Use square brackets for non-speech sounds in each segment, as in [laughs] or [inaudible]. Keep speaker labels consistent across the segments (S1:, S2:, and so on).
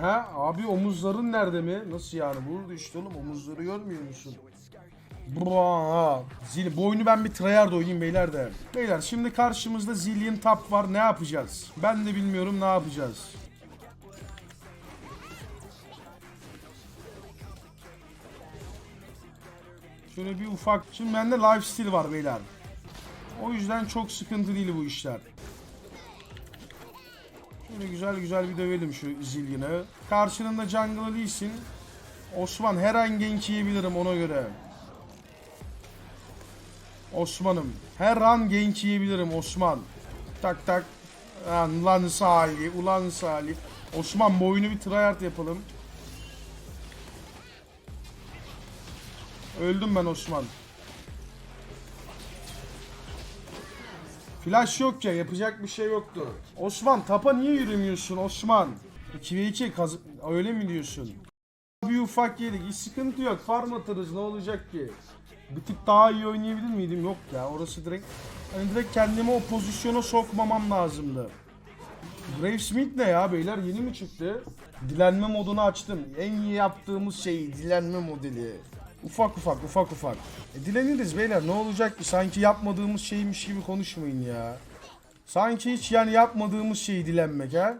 S1: Ha abi omuzların nerede mi? Nasıl yani? Burada işte oğlum omuzları görmüyor musun? Bra, zil. Bu oyunu ben bir tryhard oynayayım beyler de. Beyler şimdi karşımızda zillion tap var. Ne yapacağız? Ben de bilmiyorum ne yapacağız. Şöyle bir ufak. Şimdi bende lifesteal var beyler. O yüzden çok sıkıntı değil bu işler. Şöyle güzel güzel bir dövelim şu Zillion'ı. Karşılığında Jungle Lee'sin. Osman her an gank yiyebilirim ona göre. Osman'ım. Her an gank yiyebilirim Osman. Tak tak. Lan, lan Salih. Ulan Salih. Osman bu bir tryhard yapalım. Öldüm ben Osman. Flash yok ya yapacak bir şey yoktu. Osman tapa niye yürümüyorsun Osman? 2v2 kaz öyle mi diyorsun? Bir ufak yedik hiç sıkıntı yok farm atarız ne olacak ki? Bir tık daha iyi oynayabilir miydim? Yok ya orası direkt hani direkt kendimi o pozisyona sokmamam lazımdı. Brave Smith ne ya beyler yeni mi çıktı? Dilenme modunu açtım. En iyi yaptığımız şey dilenme modeli. Ufak ufak ufak ufak. E dileniriz beyler ne olacak ki sanki yapmadığımız şeymiş gibi konuşmayın ya. Sanki hiç yani yapmadığımız şeyi dilenmek ha.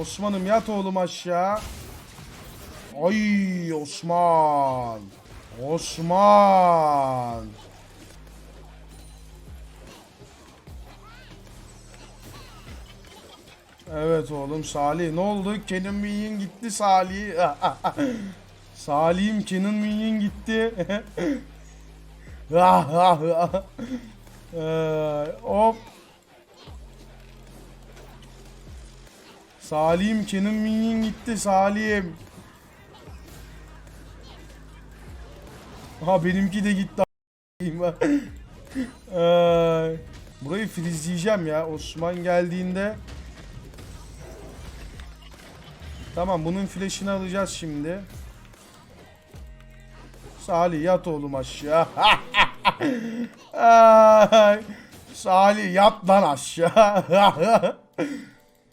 S1: Osman'ım yat oğlum aşağı. Ay Osman. Osman. Evet oğlum Salih ne oldu? Kenan Minion gitti Salih. [laughs] Salih'im Kenan Minion gitti. [laughs] Ee, Hop. Salih'im Kenan Minion gitti Salih'im. Ha benimki de gitti. [laughs] Ee, burayı filizleyeceğim ya. Osman geldiğinde Tamam bunun flash'ını alacağız şimdi. Salih yat oğlum aşağı. [laughs] Salih yat lan aşağı. [laughs]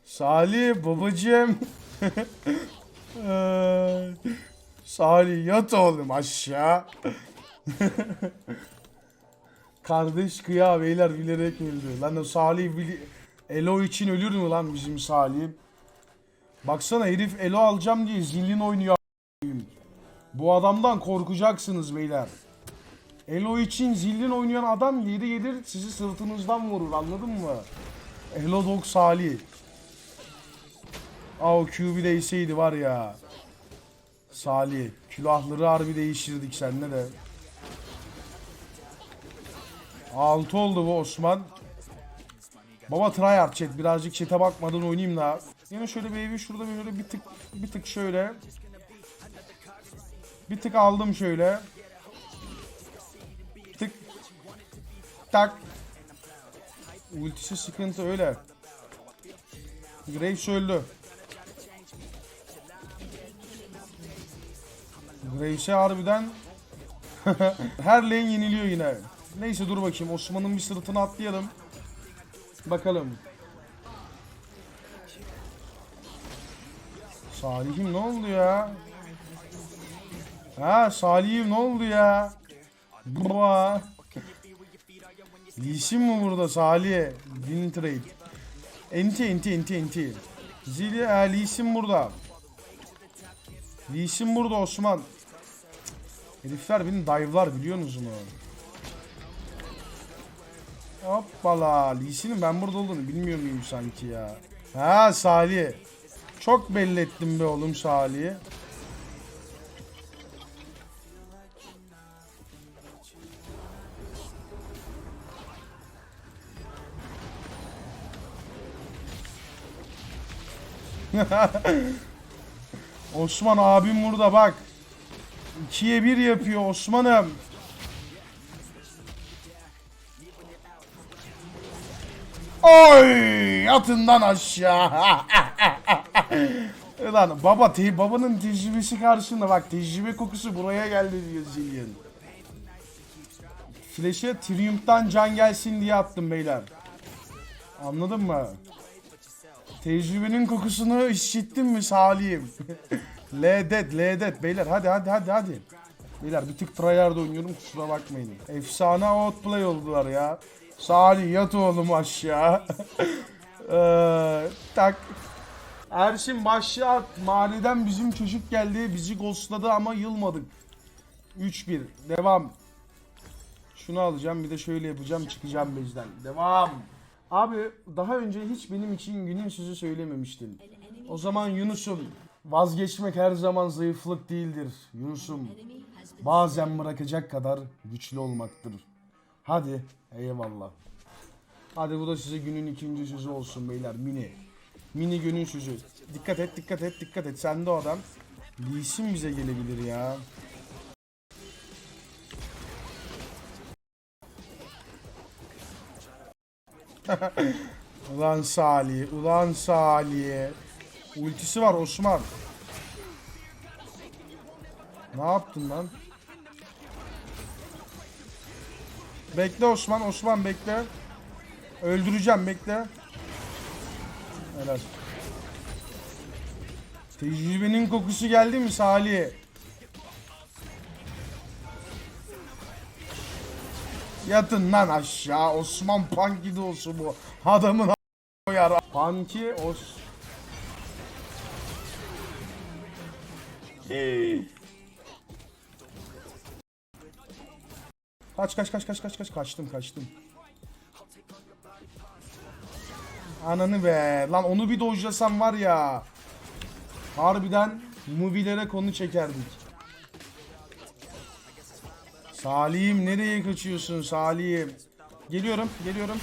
S1: Salih babacığım. [laughs] Ay, Salih yat oğlum aşağı. Kardeş kıya beyler bilerek öldü. Lan o Salih. Elo için ölür mü lan bizim Salih? Baksana herif Elo alacağım diye zillin oynuyor. Bu adamdan korkacaksınız beyler. Elo için zillin oynayan adam yeri gelir sizi sırtınızdan vurur anladın mı? Elo Dog Salih. Aa o Q bir değseydi var ya. Salih. Külahları harbi değiştirdik seninle de. Altı oldu bu Osman. Baba tryhard chat birazcık chat'e bakmadan oynayayım da. Yine şöyle evi şurada böyle bir tık bir tık şöyle. Bir tık aldım şöyle. Tık. Tak. Ultisi sıkıntı öyle. Graves öldü. Graves'e harbiden [laughs] her lane yeniliyor yine. Neyse dur bakayım Osman'ın bir sırtını atlayalım. Bakalım. Salih'im ne oldu ya? Ha Salih'im ne oldu ya? Baba. Lisim mi burada Salih? Win trade. Enti enti enti enti. Zili ha Lisim burada. Lisim burada Osman. Herifler beni dive'lar biliyorsunuz mu? Hoppala. Lee'sinin ben burada olduğunu bilmiyor muyum sanki ya? Ha Salih. Çok belli ettim be oğlum Salih'i. [laughs] Osman abim burada bak. 2'ye 1 yapıyor Osman'ım. Oy yatından aşağı. [laughs] [laughs] Lan baba te babanın tecrübesi karşında bak tecrübe kokusu buraya geldi diyor Zillion. Flash'e Triumph'tan can gelsin diye attım beyler. Anladın mı? Tecrübenin kokusunu işittin mi Salih'im? [laughs] L-Dead, L-Dead. Beyler hadi hadi hadi hadi. Beyler bir tık tryhard oynuyorum kusura bakmayın. Efsane outplay oldular ya. Salih yat oğlum aşağı. Eee, [laughs] tak. Erşin başlat. Mahalleden bizim çocuk geldi. Bizi ghostladı ama yılmadık. 3-1. Devam. Şunu alacağım bir de şöyle yapacağım çıkacağım bezden. Devam. Abi daha önce hiç benim için günün sözü söylememiştin. O zaman Yunus'um vazgeçmek her zaman zayıflık değildir. Yunus'um bazen bırakacak kadar güçlü olmaktır. Hadi eyvallah. Hadi bu da size günün ikinci sözü olsun beyler mini. Mini günün sözü. Dikkat et dikkat et dikkat et sen de o adam. Lee bize gelebilir ya. [laughs] Ulan Salih, ulan Salih. Ultisi var Osman. Ne yaptın lan? Bekle Osman, Osman bekle. Öldüreceğim bekle. Helal. Tecrübenin kokusu geldi mi Salih? Yatın lan aşağı. Osman Panki de olsun bu. Adamın koyar. Panki os. Kaç kaç kaç kaç kaç kaç kaçtım kaçtım. Ananı be. Lan onu bir dojlasam var ya. Harbiden movilere konu çekerdik. Salih'im nereye kaçıyorsun Salih'im? Geliyorum, geliyorum.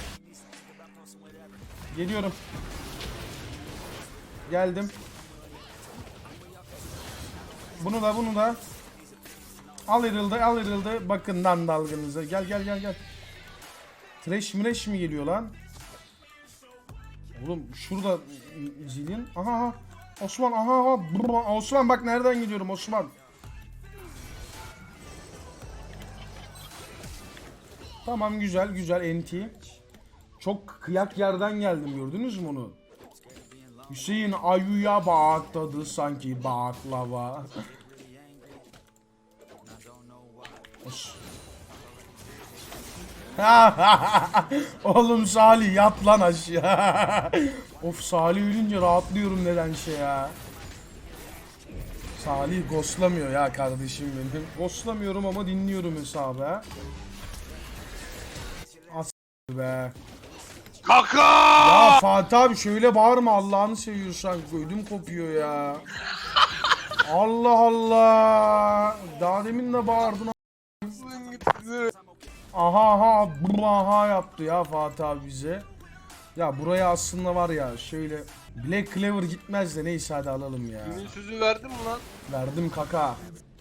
S1: Geliyorum. Geldim. Bunu da bunu da. Al ayrıldı, al ayrıldı. Bakın lan dalgınıza. Gel gel gel gel. Trash mireş mi geliyor lan? Oğlum şurada zilin. Aha aha. Osman aha aha. Brr, Osman bak nereden gidiyorum Osman. Tamam güzel güzel NT. Çok kıyak yerden geldim gördünüz mü onu? Hüseyin ayuya bak tadı sanki baklava. [laughs] Oğlum Salih yat lan aşağı. [laughs] of Salih ölünce rahatlıyorum nedense ya. Salih ghostlamıyor ya kardeşim benim. Ghostlamıyorum ama dinliyorum hesabı. As be.
S2: Kaka!
S1: Ya Fatih abi şöyle bağırma Allah'ını seviyorsan ödüm kopuyor ya. [laughs] Allah Allah. Daha demin de bağırdın. Aha aha aha yaptı ya Fatih abi bize. Ya buraya aslında var ya şöyle Black Cleaver gitmez de neyse hadi alalım ya.
S2: Kimin sözü verdin mi lan?
S1: Verdim kaka.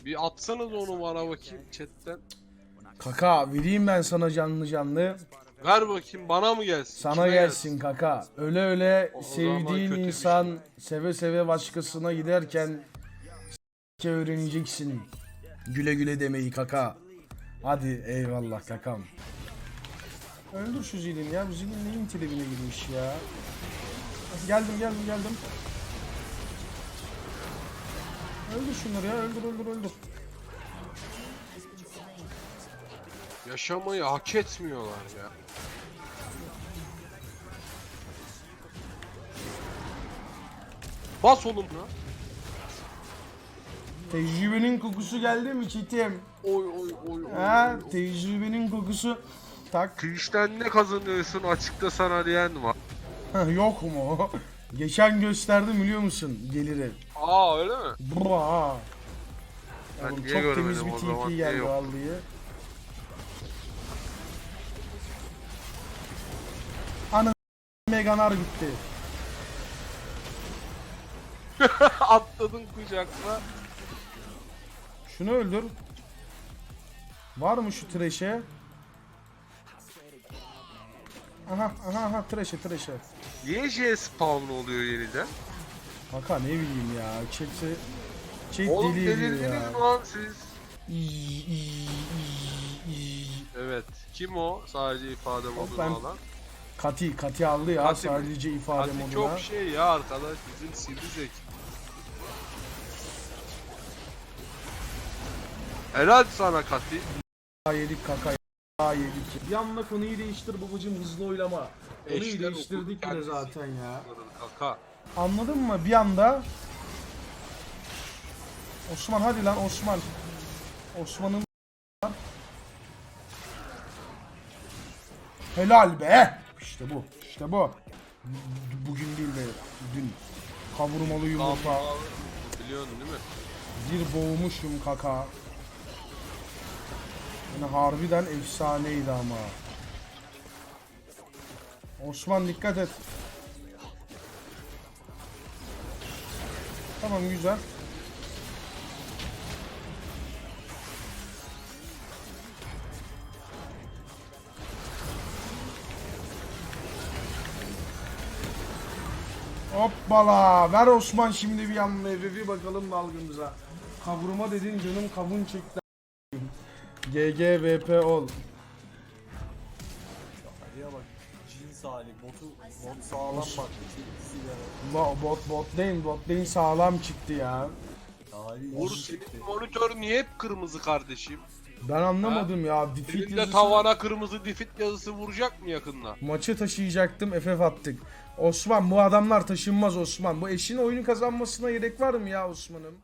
S2: Bir atsanız onu bana bakayım chatten.
S1: Kaka vereyim ben sana canlı canlı.
S2: Ver bakayım bana mı gelsin?
S1: Sana
S2: Kime
S1: gelsin kaka. Öyle öyle
S2: O-
S1: sevdiğin insan seve seve başkasına giderken öğreneceksin. Güle güle demeyi kaka. Hadi eyvallah kakam. Öldür şu zilin ya. Bu zilin neyin tribine girmiş ya. Geldim geldim geldim. Öldür şunları ya. Öldür öldür öldür.
S2: Yaşamayı hak etmiyorlar ya. Bas oğlum lan.
S1: Tecrübenin kokusu geldi mi çitim?
S2: Oy oy oy oy.
S1: Ha,
S2: oy.
S1: tecrübenin kokusu. Tak.
S2: Twitch'ten ne kazanıyorsun açıkta sana diyen var.
S1: Yok mu? Geçen gösterdim biliyor musun geliri.
S2: Aa öyle mi?
S1: Bra.
S2: Ben
S1: Oğlum
S2: niye
S1: çok temiz bir TP geldi vallahi. Ana Meganar gitti. [laughs]
S2: Atladın kucakla.
S1: Şunu öldür. Var mı şu trash'e? Aha aha aha trash'e trash'e.
S2: Niye J spawn oluyor yeniden?
S1: Kaka ne bileyim ya. Chat'i Chat
S2: Oğlum
S1: deli ediyor
S2: delirdiniz
S1: ya.
S2: mi lan siz?
S1: İyi, iyi, iyi, iyi.
S2: Evet. Kim o? Sadece ifade modunu
S1: ben-
S2: alan.
S1: Kati, Kati aldı ya
S2: Kati mi?
S1: sadece ifade
S2: Hadi
S1: moduna.
S2: çok şey ya arkadaş bizim sivri zeki. Helal sana Kati.
S1: Ya yedik kaka ya yedik. Bir anda konuyu değiştir babacım hızlı oylama. Konuyu
S2: Eşler
S1: değiştirdik bile zaten ya.
S2: Kaka.
S1: Anladın mı? Bir anda Osman hadi lan Osman. Osman'ın Helal be. İşte bu. İşte bu. Bugün değil de dün. Kavurmalı yumurta.
S2: Biliyorsun değil mi?
S1: Bir boğmuşum kaka. Yani harbiden efsaneydi ama. Osman dikkat et. Tamam güzel. Hoppala. Ver Osman şimdi bir yanına bir bakalım dalgımıza. Kavurma dedin canım kavun çekti. GGVP ol.
S3: Ali'ye bak cins hali botu bot sağlam bak.
S1: Bo- Bot bot değil bot değil sağlam çıktı ya.
S3: İyi
S2: senin monitör niye hep kırmızı kardeşim?
S1: Ben anlamadım ya. Defeat
S2: Elinde
S1: yazısı-
S2: tavana kırmızı defit yazısı vuracak mı yakında?
S1: Maçı taşıyacaktım FF attık. Osman bu adamlar taşınmaz Osman. Bu eşin oyunu kazanmasına gerek var mı ya Osman'ım?